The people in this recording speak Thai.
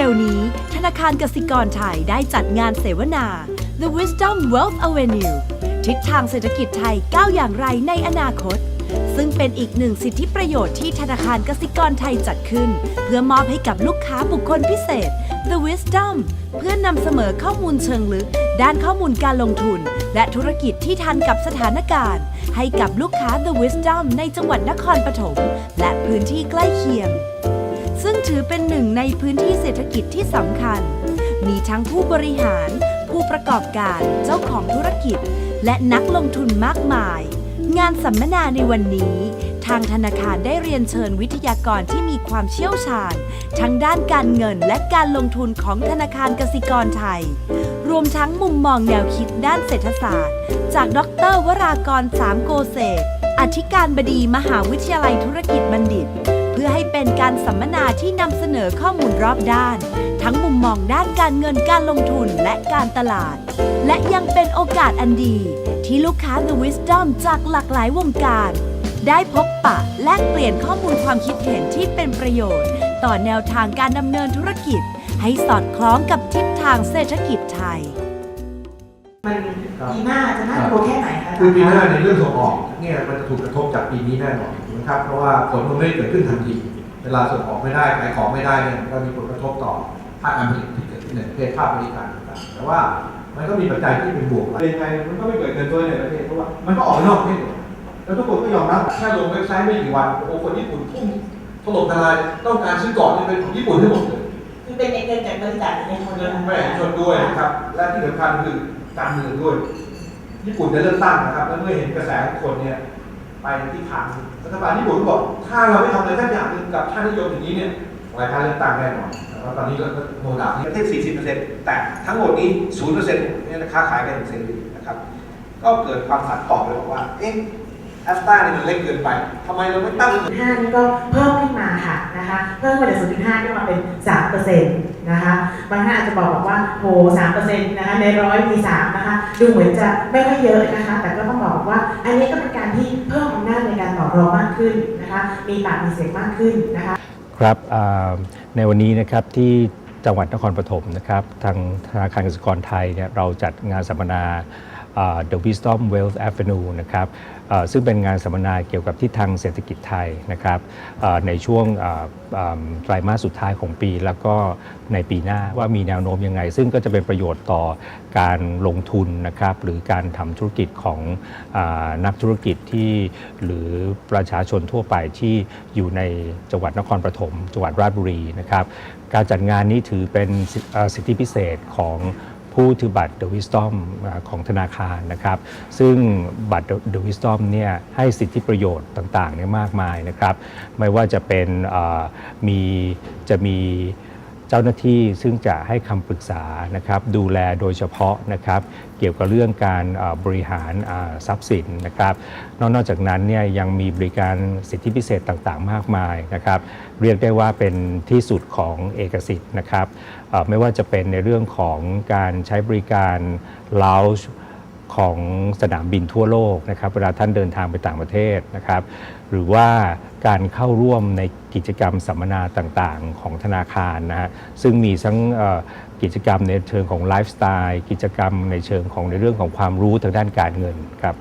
ร็วๆ นี้ ธนาคารกสิกรไทยได้จัดงานเสวนา The Wisdom Wealth Avenue ทิศทางเศรษฐกิจไทยก้าวอย่างไรในอนาคต ซึ่งเป็นอีกหนึ่งสิทธิประโยชน์ที่ธนาคารกสิกรไทยจัดขึ้น เพื่อมอบให้กับลูกค้าบุคคลพิเศษ The Wisdom เพื่อนนำเสนอข้อมูลเชิงลึก ด้านข้อมูลการลงทุน และธุรกิจที่ทันกับสถานการณ์ ให้กับลูกค้า The Wisdom ในจังหวัดนครปฐมและพื้นที่ใกล้เคียง ซึ่งถือเป็นหนึ่งในพื้นที่เศรษฐกิจที่สำคัญ มีทั้งผู้บริหาร ผู้ประกอบการ เจ้าของธุรกิจ และนักลงทุนมากมาย งานสัมมนาในวันนี้ ทางธนาคารได้เรียนเชิญวิทยากรที่มีความเชี่ยวชาญ ทั้งด้านการเงินและการลงทุนของธนาคารกสิกรไทย รวมทั้งมุมมองแนวคิดด้านเศรษฐศาสตร์ จากดรวรากรสามโกเศษอธิการบดีมหาวิทยาลัยธุรกิจบัณฑิต พื่อให้เป็นการสัมมนาที่นำเสนอข้อมูลรอบด้าน ทั้งมุมมองด้านการเงินการลงทุนและการตลาด และยังเป็นโอกาสอันดี ที่ลูกค้า The Wisdom จากหลากหลายวงการ ได้พบปะแลกเปลี่ยนข้อมูลความคิดเห็นที่เป็นประโยชน์ ต่อแนวทางการดำเนินธุรกิจ ให้สอดคล้องกับทิศทางเศรษฐกิจไทย มันปีหน้าจะน่ากลัวแค่ไหนคะ คือปีหน้าในเรื่องส่งออกเนี่ยมันจะถูกกระทบจากปีนี้แน่นอน นะครับ เพราะว่าผลมันไม่ได้เกิดขึ้นทันที เวลาส่งออกไม่ได้ขายของไม่ได้เนี่ยมันก็มีผลกระทบต่อภาคการผลิตที่เกิดขึ้นในประเทศภาคบริการต่างๆแต่ว่ามันก็มีปัจจัยที่เป็นบวกยังไงมันก็ไม่เกิดเงินตัวในประเทศเพราะว่ามันก็ออกไปนอกประเทศหมดแล้วทุกคนก็ยอมรับแค่ลงเว็บไซต์ไม่กี่วันโอ้คนญี่ปุ่นทุ่มถล่มทลายต้องการซื้อก่อนนี่เป็นของญี่ปุ่นทั้งหมดเลยคือเป็นเงินจากบริษัทในคนเงินแม่เอกชนด้วยนะครับและที่สำคัญคือการเมืองด้วย ญี่ปุ่นจะเลือกตั้งนะครับ แล้วเมื่อเห็นกระแสของคนเนี่ย ไปที่ทางรัฐบาลญี่ปุ่นบอกถ้าเราไม่ทำอะไรสักอย่างหนึ่งกับชาตินิยมอย่างนี้เนี่ยรายการเลือกตั้งแน่นอนแล้วตอนนี้ก็โมดาที่ประเทศ 40%แต่ทั้งหมดนี้ 0%เนี่ยค้าขายกันอย่างเสรีนะครับ ก็เกิดความสัดต่อเลยบอกว่า เอ๊ะ แอสตราเนี่ยมันเล็กเกินไปทำไมเราไม่ตั้งห้านี่ก็เพิ่มขึ้นมาค่ะนะคะเพิ่มมาจาก0.5ขึ้นมาเป็น3เปอร์เซ็นต์นะคะบางท่านอาจจะบอกบอกว่าโห3เปอร์เซ็นต์นะคะในร้อยมี3นะคะดูเหมือนจะไม่ค่อยเยอะนะคะ แต่ก็ต้องบอกว่าอันนี้ก็เป็นการที่เพิ่มอำนาจในการต่อรองมากขึ้นนะคะมีปากมีเสียงมากขึ้นนะคะครับอ่าในวันนี้นะครับที่จังหวัดนครปฐมนะครับทางธนาคารกสิกรไทยเนี่ยเราจัดงานสัมมนาอ่า The Wisdom Wealth Avenue นะครับซึ่งเป็นงานสัมมนาเกี่ยวกับทิศทางเศรษฐกิจไทยนะครับในช่วงไตรมาสสุดท้ายของปี แล้วก็ในปีหน้าว่ามีแนวโน้มยังไง ซึ่งก็จะเป็นประโยชน์ต่อการลงทุนนะครับหรือการทำธุรกิจของนักธุรกิจที่หรือประชาชนทั่วไปที่อยู่ในจังหวัดนครปฐมจังหวัดราชบุรีนะครับการจัดงานนี้ถือเป็นสิทธิพิเศษของ ผู้ถือบัตร The Wisdom อ่าของธนาคารนะครับ ซึ่งบัตร The Wisdom เนี่ยให้สิทธิประโยชน์ต่างๆเนี่ยมากมายนะครับ ไม่ว่าจะเป็นมีจะมี เจ้าหน้าที่ซึ่งจะให้คำปรึกษานะครับดูแลโดยเฉพาะนะครับเกี่ยวกับเรื่องการบริหารทรัพย์สินนะครับ นอกจากนั้นเนี่ยยังมีบริการสิทธิพิเศษต่างๆ มากมายนะครับเรียกได้ว่าเป็นที่สุดของเอกสิทธิ์นะครับไม่ว่าจะเป็นในเรื่องของการใช้บริการ lounge ของสนามบินทั่วโลกนะครับเวลาท่านเดินทางไปต่างประเทศนะครับ หรือว่าการเข้าร่วมในกิจกรรมสัมมนาต่างๆ ของธนาคารนะฮะซึ่งมีทั้งกิจกรรมในเชิงของไลฟ์สไตล์กิจกรรมในเชิงของในเรื่องของความรู้ทางด้านการเงินครับ